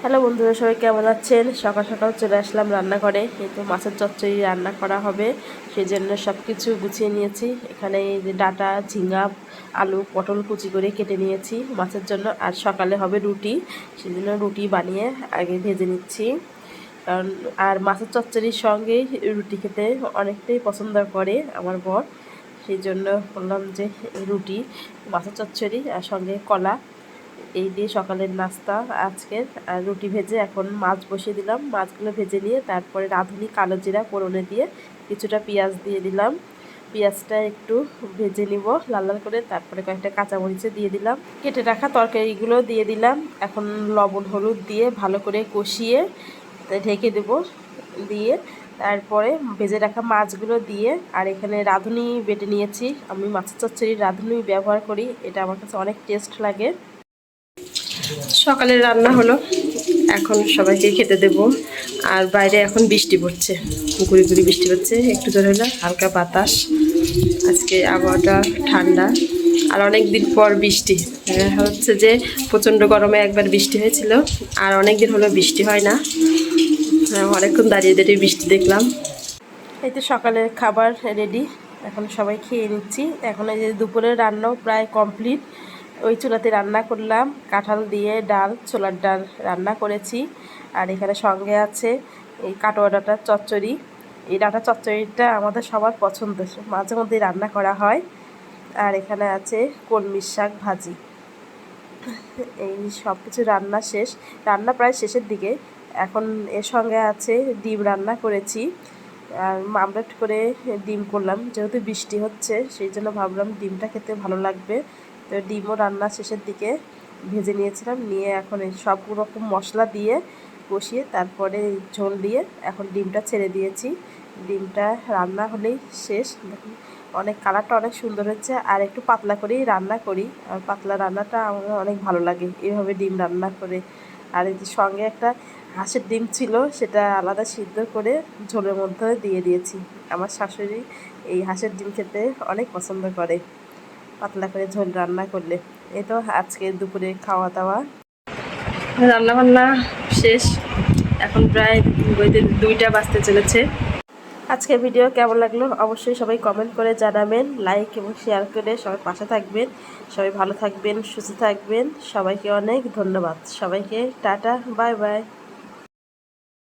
Hello বন্ধুরা, সবাই কেমন আছেন? সকাল সকাল চলে আসলাম রান্নাঘরে। কিন্তু মাছের চচ্চড়ি রান্না করা হবে সেই জন্য সব কিছু গুছিয়ে নিয়েছি। এখানে ডাটা ঝিঙ্গা আলু, পটল কুচি করে কেটে নিয়েছি মাছের জন্য, আর সকালে হবে রুটি সেই জন্য রুটি বানিয়ে আগে ভেজে নিচ্ছি। কারণ, আর মাছের চচ্চড়ির সঙ্গেই রুটি খেতে অনেকটাই পছন্দ করে আমার বর। সেই জন্য বললাম যে রুটি, মাছের চচ্চড়ি, আর সঙ্গে কলা। এই দিয়ে সকালের নাস্তা, আজকের রুটি ভেজে এখন মাছ বসিয়ে দিলাম। মাছগুলো ভেজে নিয়ে তারপরে রাঁধুনি কালো জিরা পোড়নে দিয়ে কিছুটা পেঁয়াজ দিয়ে দিলাম। পেঁয়াজটা একটু ভেজে নিব লাল লাল করে, তারপরে কয়েকটা কাঁচামরিচে দিয়ে দিলাম। কেটে রাখা তরকারিগুলো দিয়ে দিলাম। এখন লবণ, হলুদ দিয়ে ভালো করে কষিয়ে ঢেকে দেব দিয়ে। তারপরে ভেজে রাখা মাছগুলো দিয়ে, আর এখানে রাঁধুনি বেটে নিয়েছি। আমি মাছের চচ্চড়ির রাঁধুনি ব্যবহার করি, এটা আমার কাছে অনেক টেস্ট লাগে। সকালের রান্না হলো। এখন সবাইকে খেতে দেব। আর বাইরে এখন বৃষ্টি পড়ছে। গুড়ি গুড়ি বৃষ্টি পড়ছে একটু জোরে হলো হালকা বাতাস। আজকে আবহাওয়াটা ঠান্ডা। আর অনেক দিন পর বৃষ্টি। হচ্ছে যে প্রচণ্ড গরমে একবার বৃষ্টি হয়েছিল। আর অনেক দিন হলো বৃষ্টি হয় না। অনেকক্ষণ দাঁড়িয়ে দাঁড়িয়ে বৃষ্টি দেখলাম। এই তো সকালের খাবার রেডি। এখন সবাই খেয়ে নিচ্ছি। এখন এই যে দুপুরের রান্নাও প্রায় কমপ্লিট। ওই চুলাতে রান্না করলাম। কাঁঠাল দিয়ে ডাল, ছোলার ডাল রান্না করেছি। আর এখানে সঙ্গে আছে এই কাটোয়া ডাঁটার চচ্চড়ি। এই ডাঁটা চচ্চড়িটা আমাদের সবার পছন্দ। মাঝে মধ্যেই রান্না করা হয়। আর এখানে আছে কলমির শাক ভাজি। এই সব কিছু রান্না শেষ। রান্না প্রায় শেষের দিকে। এখন এর সঙ্গে আছে ডিম রান্না করেছি। আর মামলেট করে ডিম করলাম। যেহেতু বৃষ্টি হচ্ছে, সেই জন্য ভাবলাম ডিমটা খেতে ভালো লাগবে। তো ডিমও রান্না শেষের দিকে ভেজে নিয়েছিলাম। নিয়ে এখন এই সব রকম মশলা দিয়ে কষিয়ে তারপরে ঝোল দিয়ে এখন ডিমটা ছেড়ে দিয়েছি। ডিমটা রান্না হলেই শেষ। দেখুন, অনেক কালারটা অনেক সুন্দর হচ্ছে আর একটু পাতলা করেই রান্না করি। আর পাতলা রান্নাটা আমার অনেক ভালো লাগে এভাবে ডিম রান্না করে। আর এই সঙ্গে একটা হাঁসের ডিম ছিল, সেটা আলাদা সিদ্ধ করে ঝোলের মধ্যে দিয়ে দিয়েছি। আমার শাশুড়ি এই হাঁসের ডিম খেতে অনেক পছন্দ করে। পাতলা করে ঝোল রান্না করলে। এই তো আজকে দুপুরে খাওয়া দাওয়া। রান্না বান্না শেষ। এখন প্রায় দুইটা বাজতে চলেছে। আজকের ভিডিও কেমন লাগল অবশ্যই সবাই কমেন্ট করে জানাবেন লাইক এবং শেয়ার করে সবাই পাশে থাকবেন। সবাই ভালো থাকবেন সুস্থ থাকবেন। সবাইকে অনেক ধন্যবাদ। সবাইকে টাটা বাই বাই